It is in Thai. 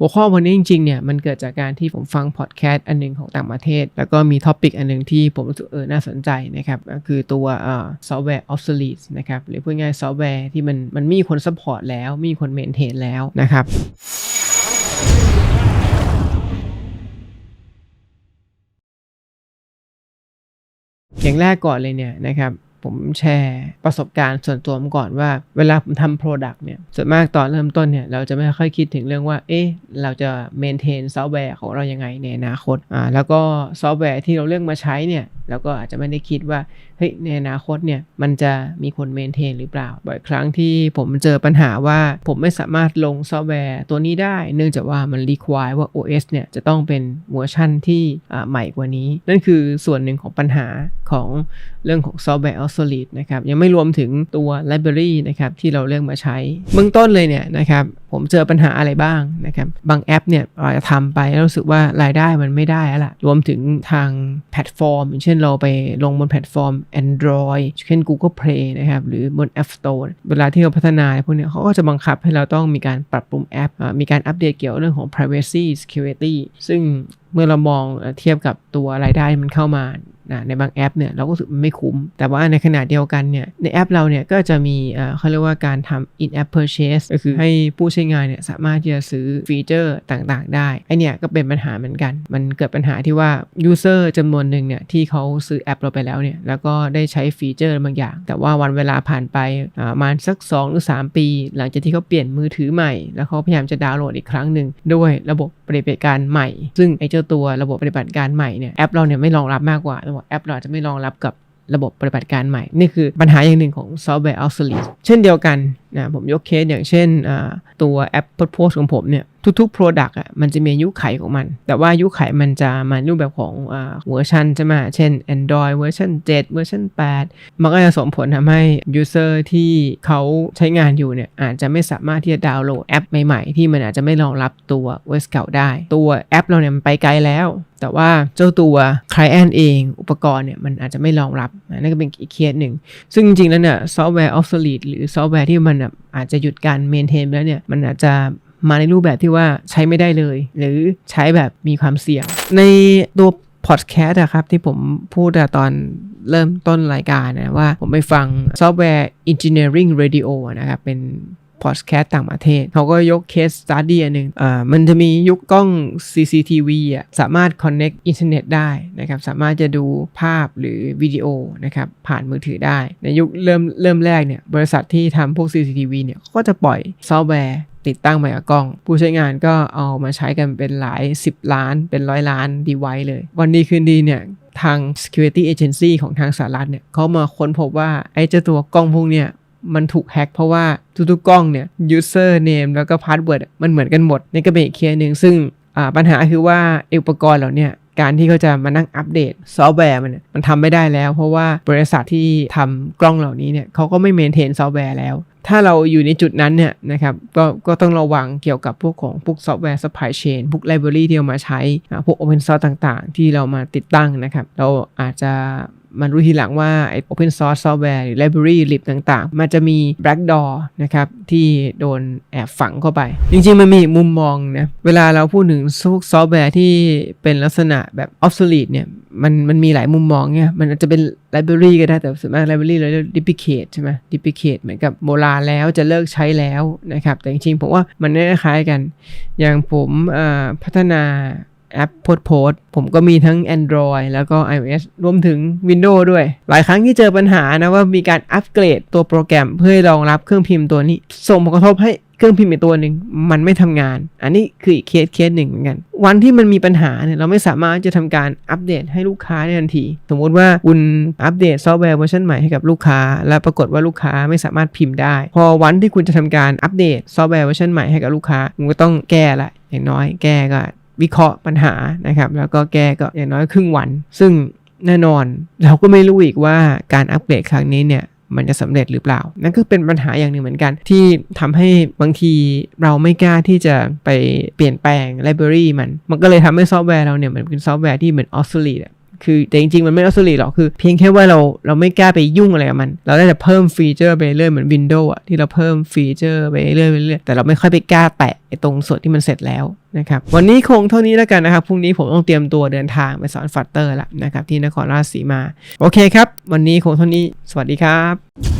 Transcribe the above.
หัวข้อวันนี้จริงๆเนี่ยมันเกิดจากการที่ผมฟังพอดแคสต์อันหนึงของต่างประเทศ แล้วก็มีท็อปิกอันหนึงที่ผมรู้สึกเออน่าสนใจนะครับก็คือตัวเอ่อซอฟต์แวร์ obsolete นะครับหรือพูดง่ายๆซอฟต์แวร์ที่มันมันมีคนซัพพอร์ตแล้วมีคนเมนเทนแล้วนะครับอย่างแรกก่อนเลยเนี่ยนะครับ ผมแชร์ประสบการณ์ส่วนตัวผมก่อนว่า เวลาผมทำโปรดักต์เนี่ยส่วนมากตอนเริ่มต้นเนี่ยเราจะไม่ค่อยคิดถึงเรื่องว่า เอ๊ะเราจะเมนเทนซอฟต์แวร์ของเรายังไงในอนาคตอ่าแล้วก็ซอฟต์แวร์ที่เราเลือกมาใช้เนี่ย เราก็อาจจะไม่ได้คิดว่าเฮ้ยในอนาคตเนี่ยมันจะมีคน maintain หรือเปล่า บ่อยครั้งที่ผมเจอปัญหาว่าผมไม่สามารถลงซอฟต์แวร์ตัวนี้ได้ เนื่องจากว่ามัน require ว่า OS เนี่ยจะต้องเป็นเวอร์ชันที่อ่าใหม่กว่านี้ นั่นคือส่วนหนึ่งของปัญหาของเรื่องของซอฟต์แวร์ obsolete นะครับยังไม่รวมถึงตัว library นะครับที่เราเลือกมาใช้เบื้องต้นเลยเนี่ยนะครับผมเจอปัญหาอะไรบ้างนะครับบางแอปเนี่ยเราจะทำไปแล้วรู้สึกว่ารายได้มันไม่ได้แล้วล่ะรวมถึงทางแพลตฟอร์มอย่างเช่นเราไปลงบนแพลตฟอร์ม Android เช่น Google Play นะครับ หรือบน App Store เวลาที่เราพัฒนาพวกนี้เขาก็จะบังคับให้เราต้องมีการปรับปรุงแอป มีการอัปเดตเกี่ยวเรื่องของ privacy security ซึ่งเมื่อเรามองเทียบกับตัวรายได้มันเข้ามา นะในบางแอปเนี่ยเราก็รู้สึกไม่คุ้ม แต่ว่าในขณะเดียวกันเนี่ยในแอปเราเนี่ยก็จะมีเขาเรียกว่าการทำ in app purchase ก็คือให้ผู้ใช้งานเนี่ยสามารถที่จะซื้อฟีเจอร์ต่างๆ ได้ไอเนี่ยก็เป็นปัญหาเหมือนกัน มันเกิดปัญหาที่ว่า user จำนวนหนึ่งเนี่ยที่เขาซื้อแอปเราไปแล้วเนี่ยแล้วก็ได้ใช้ฟีเจอร์บางอย่าง แต่ว่าวันเวลาผ่านไปประมาณสัก 2 หรือ 3 ปี หลังจากที่เขาเปลี่ยนมือถือใหม่ แล้วเขาพยายามจะดาวน์โหลดอีกครั้งหนึ่งด้วยระบบ ปฏิบัติการใหม่ ซึ่งไอเจ้าตัวระบบปฏิบัติการใหม่เนี่ยแอปเราเนี่ยไม่รองรับมากกว่าระบบแอปเราจะไม่รองรับกับระบบปฏิบัติการใหม่ นี่คือปัญหาอย่างหนึ่งของซอฟต์แวร์ obsolete เช่นเดียวกันนะผมยกเคสอย่างเช่นตัวแอปโพสของผมเนี่ย ทุกๆ Product อะมันจะมีอายุไขของมัน แต่ว่าอายุไขมันจะมาในรูปแบบของอ่าเวอร์ชันใช่ไหมเช่น Android เวอร์ชัน7เวอร์ชัน8 มันก็จะส่งผลทำให้ User ที่เขาใช้งานอยู่เนี่ยอาจจะไม่สามารถที่จะดาวน์โหลดแอปใหม่ๆ ที่มันอาจจะไม่รองรับตัว OS เก่าได้ ตัวแอปเราเนี่ยมันไปไกลแล้ว แต่ว่าเจ้าตัว Client เอง อุปกรณ์เนี่ยมันอาจจะไม่รองรับนะนั่นก็เป็นอีกเคสหนึ่ง ซึ่งจริงๆแล้วเนี่ยซอฟต์แวร์ obsolete หรือซอฟต์แวร์ที่มันอาจจะหยุดการ maintain แล้วเนี่ยมันอาจจะ มาในรูปแบบที่ว่าใช้ไม่ได้เลย หรือใช้แบบมีความเสี่ยง ในตัวพอดแคสต์อะครับ ที่ผมพูดตอนเริ่มต้นรายการนะว่าผมไปฟังซอฟต์แวร์ Engineering Radio นะครับ เป็นพอดแคสต์ต่างประเทศ เขาก็ยกเคสสตัดดี้อันหนึ่งมันจะมียุคกล้อง CCTV อะสามารถ connect อินเทอร์เน็ตได้นะครับ สามารถจะดูภาพหรือวิดีโอนะครับ ผ่านมือถือได้ ในยุคเริ่มเริ่มแรกเนี่ย บริษัทที่ทำพวก CCTV เนี่ยเขาก็จะปล่อยซอฟต์แวร์ ติดตั้งไปกับกล้อง ผู้ใช้งานก็เอามาใช้กันเป็นหลาย 10 ล้าน เป็นร้อยล้าน device เลย วันดีคืนดีเนี่ยทาง security agency ของทางสหรัฐเนี่ยเขามาค้นพบว่าไอ้เจ้าตัวกล้องพวกเนี่ยมันถูกแฮ็กเพราะว่าทุกๆกล้องเนี่ย user name แล้วก็ password มันเหมือนกันหมดนี่ก็เป็นอีกเคสหนึ่งซึ่งปัญหาคือว่าอุปกรณ์เหล่านี้การที่เขาจะมานั่งอัปเดตซอฟต์แวร์มันมันทำไม่ได้แล้ว เพราะว่าบริษัทที่ทำกล้องเหล่านี้เนี่ยเขาก็ไม่เมนเทนซอฟต์แวร์แล้ว ถ้าเราอยู่ในจุดนั้นเนี่ยนะครับก็ก็ต้องระวังเกี่ยวกับพวกของพวกซอฟต์แวร์ supply chain พวกไลบรารีที่เอามาใช้ พวก open source ต่างๆ ที่เรามาติดตั้งนะครับ เราอาจจะมันรู้ทีหลังว่าไอ้ open source software หรือ library lib ต่างๆ มันจะมี back door นะครับ ที่โดนแอบฝังเข้าไป จริงๆ มันมีมุมมองนะ เวลาเราพูดถึงซอฟต์แวร์ที่เป็นลักษณะแบบ obsolete เนี่ย มันมันมีหลายมุมมองเนี่ยมันอาจจะเป็น library ก็ได้ แต่ส่วนมาก library เราเรียก duplicate ใช่ไหม duplicate เหมือนกับโบราณแล้วจะเลิกใช้แล้วนะครับ แต่จริงๆ ผมว่ามันคล้ายกัน อย่างผมพัฒนา แอปโพสโพสผมก็มีทั้ง Android แล้วก็ iOS รวมถึง Windows ด้วย หลายครั้งที่เจอปัญหานะว่ามีการอัปเกรดตัวโปรแกรมเพื่อรองรับเครื่องพิมพ์ตัวนี้ ส่งผลกระทบให้เครื่องพิมพ์อีกตัวหนึ่งมันไม่ทำงาน อันนี้คืออีกเคสเคสหนึ่งเหมือนกัน วันที่มันมีปัญหาเนี่ยเราไม่สามารถจะทำการอัปเดตให้ลูกค้าได้ทันที สมมุติว่าคุณอัปเดตซอฟต์แวร์เวอร์ชันใหม่ให้กับลูกค้า แล้วปรากฏว่าลูกค้าไม่สามารถพิมพ์ได้ พอวันที่คุณจะทำการอัปเดตซอฟต์แวร์เวอร์ชันใหม่ให้กับลูกค้าคุณก็ต้องแก้ละอย่างน้อยแก้ก็ วิเคราะห์ปัญหานะครับ แล้วก็แก้ก็อย่างน้อยครึ่งวัน ซึ่งแน่นอนเราก็ไม่รู้อีกว่าการอัปเกรดครั้งนี้เนี่ยมันจะสำเร็จหรือเปล่า นั่นก็เป็นปัญหาอย่างหนึ่งเหมือนกัน ที่ทำให้บางทีเราไม่กล้าที่จะไปเปลี่ยนแปลงไลบรารีมัน มันก็เลยทำให้ซอฟต์แวร์เราเนี่ยเหมือนเป็นซอฟต์แวร์ที่เหมือนออสซิลีอะ คือแต่จริงๆ มันไม่ออสโซลีหรอก คือเพียงแค่ว่าเราเราไม่กล้าไปยุ่งอะไรกับมัน เราได้แต่เพิ่มฟีเจอร์ไปเรื่อยเหมือน Windows อะที่เราเพิ่มฟีเจอร์ไปเรื่อยไปเรื่อยแต่เราไม่ค่อยไปกล้าแตะตรงส่วนที่มันเสร็จแล้วนะครับวันนี้คงเท่านี้แล้วกันนะครับพรุ่งนี้ผมต้องเตรียมตัวเดินทางไปสอนฟัตเตอร์ละนะครับที่นครราชสีมา โอเคครับ วันนี้คงเท่านี้ สวัสดีครับ